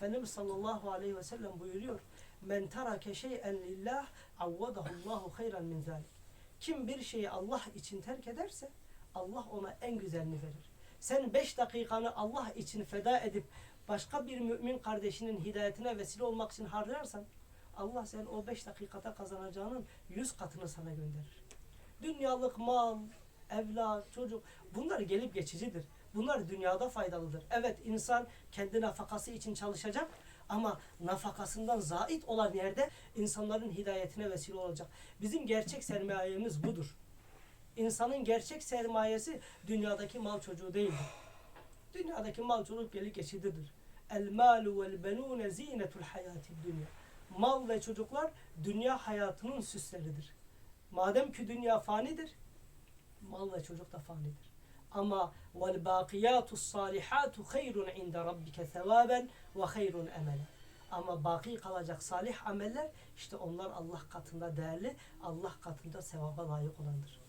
Efendimiz sallallahu aleyhi ve sellem buyuruyor. Men terake şey'en lillah avvadahullahu hayran min zalik. Kim bir şeyi Allah için terk ederse Allah ona en güzelini verir. Sen beş dakikanı Allah için feda edip başka bir mümin kardeşinin hidayetine vesile olmak için harcarsan Allah sen o beş dakikada kazanacağının yüz katını sana gönderir. Dünyalık mal, evlat, çocuk bunlar gelip geçicidir. Bunlar dünyada faydalıdır. Evet insan kendi nafakası için çalışacak ama nafakasından zait olan yerde insanların hidayetine vesile olacak. Bizim gerçek sermayemiz budur. İnsanın gerçek sermayesi dünyadaki mal çocuğu değildir. Dünyadaki mal çocuk gelip geçicidir. El malu vel benune zinetul hayati dünya. Mal ve çocuklar dünya hayatının süsleridir. Madem ki dünya fanidir, mal ve çocuk da fanidir. Ama vel bakiyatu salihatu hayrun inde rabbike sevaben ve hayrun emela. Ama baki kalacak salih ameller işte onlar Allah katında değerli, Allah katında sevaba layık olandır.